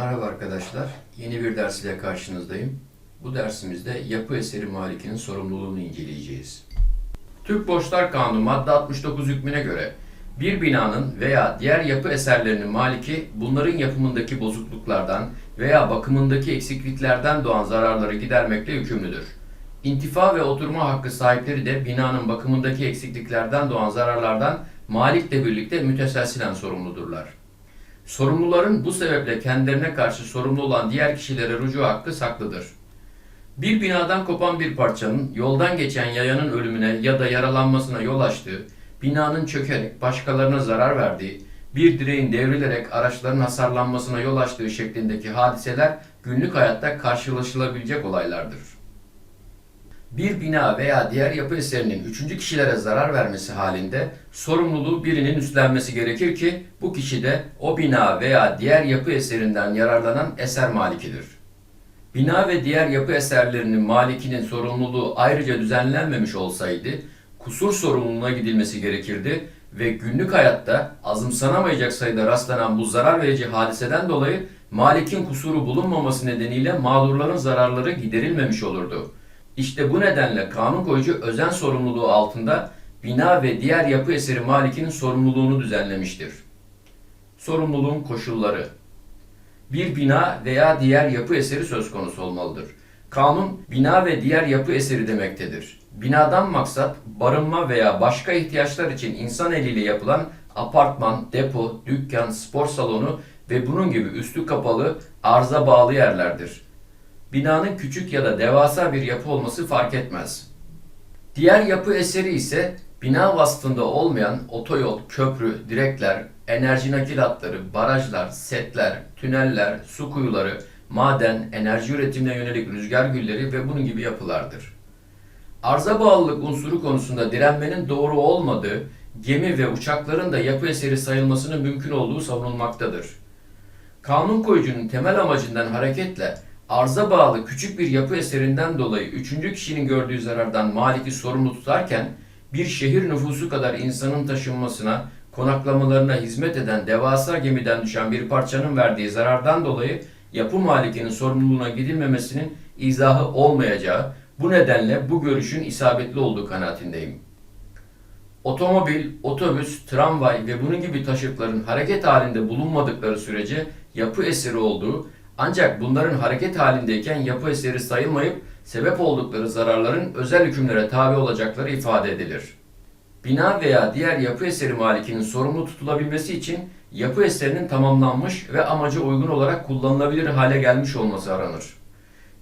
Merhaba arkadaşlar. Yeni bir ders ile karşınızdayım. Bu dersimizde yapı eseri malikinin sorumluluğunu inceleyeceğiz. Türk Borçlar Kanunu madde 69 hükmüne göre bir binanın veya diğer yapı eserlerinin maliki bunların yapımındaki bozukluklardan veya bakımındaki eksikliklerden doğan zararları gidermekle yükümlüdür. İntifa ve oturma hakkı sahipleri de binanın bakımındaki eksikliklerden doğan zararlardan malikle birlikte müteselsilen sorumludurlar. Sorumluların bu sebeple kendilerine karşı sorumlu olan diğer kişilere rücu hakkı saklıdır. Bir binadan kopan bir parçanın yoldan geçen yayanın ölümüne ya da yaralanmasına yol açtığı, binanın çökerek başkalarına zarar verdiği, bir direğin devrilerek araçların hasarlanmasına yol açtığı şeklindeki hadiseler günlük hayatta karşılaşılabilecek olaylardır. Bir bina veya diğer yapı eserinin üçüncü kişilere zarar vermesi halinde sorumluluğu birinin üstlenmesi gerekir ki bu kişi de o bina veya diğer yapı eserinden yararlanan eser malikidir. Bina ve diğer yapı eserlerinin malikinin sorumluluğu ayrıca düzenlenmemiş olsaydı kusur sorumluluğuna gidilmesi gerekirdi ve günlük hayatta azımsanamayacak sayıda rastlanan bu zarar verici hadiseden dolayı malikin kusuru bulunmaması nedeniyle mağdurların zararları giderilmemiş olurdu. İşte bu nedenle kanun koyucu özen sorumluluğu altında bina ve diğer yapı eseri malikinin sorumluluğunu düzenlemiştir. Sorumluluğun koşulları Bir bina veya diğer yapı eseri söz konusu olmalıdır. Kanun bina ve diğer yapı eseri demektedir. Binadan maksat barınma veya başka ihtiyaçlar için insan eliyle yapılan apartman, depo, dükkan, spor salonu ve bunun gibi üstü kapalı, arıza bağlı yerlerdir. Binanın küçük ya da devasa bir yapı olması fark etmez. Diğer yapı eseri ise bina vasfında olmayan otoyol, köprü, direkler, enerji nakil hatları, barajlar, setler, tüneller, su kuyuları, maden, enerji üretimine yönelik rüzgar gülleri ve bunun gibi yapılardır. Arıza bağlılık unsuru konusunda direnmenin doğru olmadığı, gemi ve uçakların da yapı eseri sayılmasının mümkün olduğu savunulmaktadır. Kanun koyucunun temel amacından hareketle arıza bağlı küçük bir yapı eserinden dolayı üçüncü kişinin gördüğü zarardan maliki sorumlu tutarken bir şehir nüfusu kadar insanın taşınmasına, konaklamalarına hizmet eden devasa gemiden düşen bir parçanın verdiği zarardan dolayı yapı malikinin sorumluluğuna gidilmemesinin izahı olmayacağı, bu nedenle bu görüşün isabetli olduğu kanaatindeyim. Otomobil, otobüs, tramvay ve bunun gibi taşıtların hareket halinde bulunmadıkları sürece yapı eseri olduğu ancak bunların hareket halindeyken yapı eseri sayılmayıp sebep oldukları zararların özel hükümlere tabi olacakları ifade edilir. Bina veya diğer yapı eseri malikinin sorumlu tutulabilmesi için yapı eserinin tamamlanmış ve amaca uygun olarak kullanılabilir hale gelmiş olması aranır.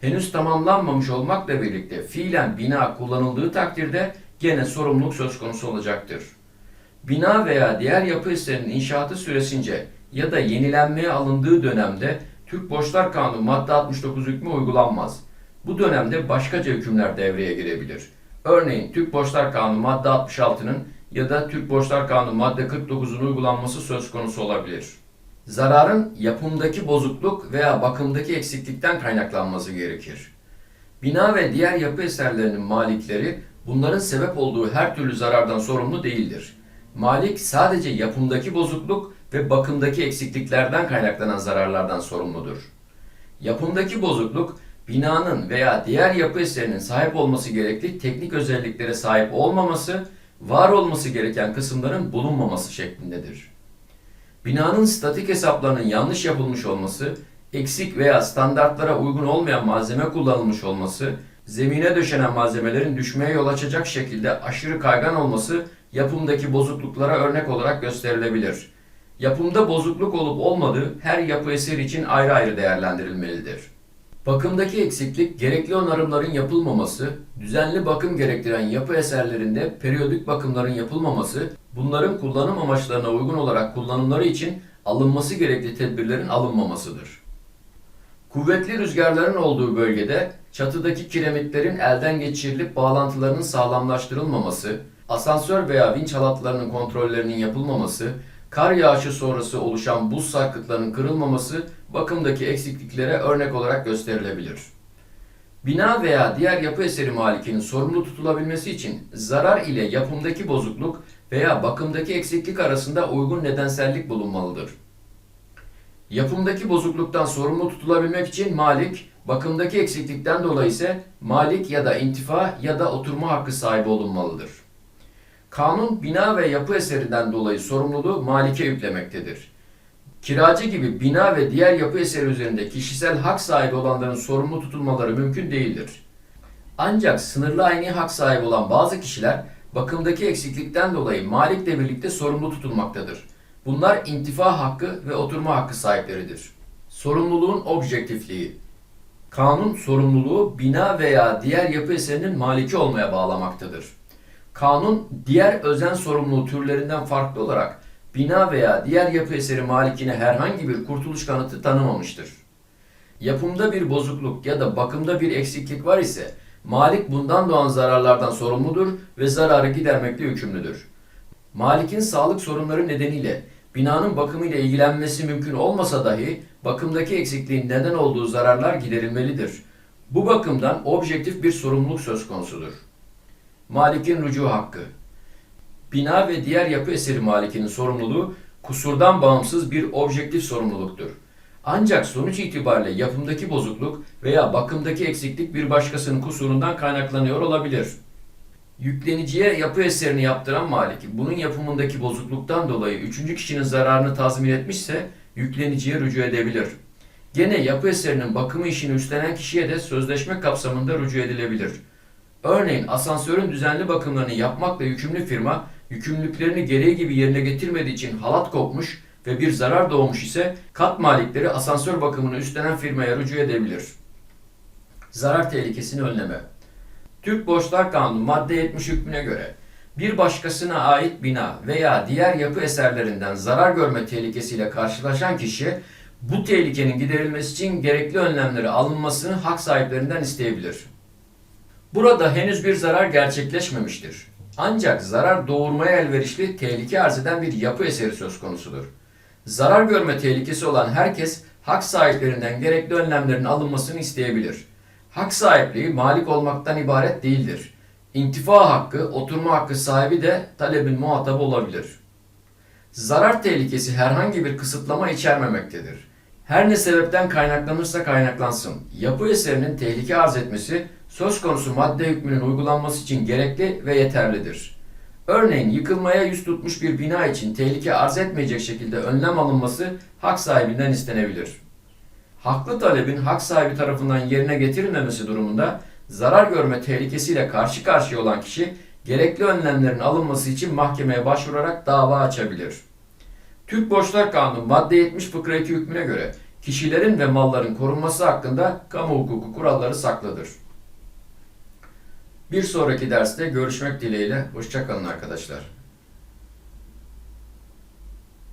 Henüz tamamlanmamış olmakla birlikte fiilen bina kullanıldığı takdirde gene sorumluluk söz konusu olacaktır. Bina veya diğer yapı eserinin inşaatı süresince ya da yenilenmeye alındığı dönemde Türk Borçlar Kanunu madde 69 hükmü uygulanmaz. Bu dönemde başkaca hükümler devreye girebilir. Örneğin Türk Borçlar Kanunu madde 66'nın ya da Türk Borçlar Kanunu madde 49'un uygulanması söz konusu olabilir. Zararın yapımdaki bozukluk veya bakımdaki eksiklikten kaynaklanması gerekir. Bina ve diğer yapı eserlerinin malikleri bunların sebep olduğu her türlü zarardan sorumlu değildir. Malik sadece yapımdaki bozukluk ve bakımdaki eksikliklerden kaynaklanan zararlardan sorumludur. Yapımdaki bozukluk, binanın veya diğer yapı eserinin sahip olması gerektiği teknik özelliklere sahip olmaması, var olması gereken kısımların bulunmaması şeklindedir. Binanın statik hesaplarının yanlış yapılmış olması, eksik veya standartlara uygun olmayan malzeme kullanılmış olması, zemine döşenen malzemelerin düşmeye yol açacak şekilde aşırı kaygan olması yapımdaki bozukluklara örnek olarak gösterilebilir. Yapımda bozukluk olup olmadığı her yapı eseri için ayrı ayrı değerlendirilmelidir. Bakımdaki eksiklik, gerekli onarımların yapılmaması, düzenli bakım gerektiren yapı eserlerinde periyodik bakımların yapılmaması, bunların kullanım amaçlarına uygun olarak kullanımları için alınması gerekli tedbirlerin alınmamasıdır. Kuvvetli rüzgarların olduğu bölgede çatıdaki kiremitlerin elden geçirilip bağlantılarının sağlamlaştırılmaması, asansör veya vinç halatlarının kontrollerinin yapılmaması, kar yağışı sonrası oluşan buz sarkıtlarının kırılmaması bakımdaki eksikliklere örnek olarak gösterilebilir. Bina veya diğer yapı eseri malikinin sorumlu tutulabilmesi için zarar ile yapımdaki bozukluk veya bakımdaki eksiklik arasında uygun nedensellik bulunmalıdır. Yapımdaki bozukluktan sorumlu tutulabilmek için malik, bakımdaki eksiklikten dolayı ise malik ya da intifa ya da oturma hakkı sahibi olunmalıdır. Kanun bina ve yapı eserinden dolayı sorumluluğu malike yüklemektedir. Kiracı gibi bina ve diğer yapı eseri üzerinde kişisel hak sahibi olanların sorumlu tutulmaları mümkün değildir. Ancak sınırlı ayni hak sahibi olan bazı kişiler bakımdaki eksiklikten dolayı malikle birlikte sorumlu tutulmaktadır. Bunlar intifa hakkı ve oturma hakkı sahipleridir. Sorumluluğun objektifliği Kanun sorumluluğu bina veya diğer yapı eserinin maliki olmaya bağlamaktadır. Kanun diğer özen sorumluluğu türlerinden farklı olarak bina veya diğer yapı eseri malikine herhangi bir kurtuluş kanıtı tanımamıştır. Yapımda bir bozukluk ya da bakımda bir eksiklik var ise malik bundan doğan zararlardan sorumludur ve zararı gidermekle yükümlüdür. Malikin sağlık sorunları nedeniyle binanın bakımıyla ilgilenmesi mümkün olmasa dahi bakımdaki eksikliğin neden olduğu zararlar giderilmelidir. Bu bakımdan objektif bir sorumluluk söz konusudur. Malikin rücu hakkı Bina ve diğer yapı eseri malikinin sorumluluğu kusurdan bağımsız bir objektif sorumluluktur. Ancak sonuç itibariyle yapımdaki bozukluk veya bakımdaki eksiklik bir başkasının kusurundan kaynaklanıyor olabilir. Yükleniciye yapı eserini yaptıran malik, bunun yapımındaki bozukluktan dolayı üçüncü kişinin zararını tazmin etmişse yükleniciye rücu edebilir. Gene yapı eserinin bakımı işini üstlenen kişiye de sözleşme kapsamında rücu edilebilir. Örneğin asansörün düzenli bakımlarını yapmakla yükümlü firma, yükümlülüklerini gereği gibi yerine getirmediği için halat kopmuş ve bir zarar doğmuş ise kat malikleri asansör bakımını üstlenen firmaya rücu edebilir. Zarar tehlikesini önleme Türk Borçlar Kanunu madde 70 hükmüne göre bir başkasına ait bina veya diğer yapı eserlerinden zarar görme tehlikesiyle karşılaşan kişi bu tehlikenin giderilmesi için gerekli önlemleri alınmasını hak sahiplerinden isteyebilir. Burada henüz bir zarar gerçekleşmemiştir. Ancak zarar doğurmaya elverişli tehlike arz eden bir yapı eseri söz konusudur. Zarar görme tehlikesi olan herkes hak sahiplerinden gerekli önlemlerin alınmasını isteyebilir. Hak sahipliği malik olmaktan ibaret değildir. İntifa hakkı, oturma hakkı sahibi de talebin muhatabı olabilir. Zarar tehlikesi herhangi bir kısıtlama içermemektedir. Her ne sebepten kaynaklanırsa kaynaklansın, yapı eserinin tehlike arz etmesi söz konusu madde hükmünün uygulanması için gerekli ve yeterlidir. Örneğin yıkılmaya yüz tutmuş bir bina için tehlike arz etmeyecek şekilde önlem alınması hak sahibinden istenebilir. Haklı talebin hak sahibi tarafından yerine getirilmemesi durumunda zarar görme tehlikesiyle karşı karşıya olan kişi gerekli önlemlerin alınması için mahkemeye başvurarak dava açabilir. Türk Borçlar Kanunu madde 70 fıkra 2 hükmüne göre kişilerin ve malların korunması hakkında kamu hukuku kuralları saklıdır. Bir sonraki derste görüşmek dileğiyle. Hoşçakalın arkadaşlar.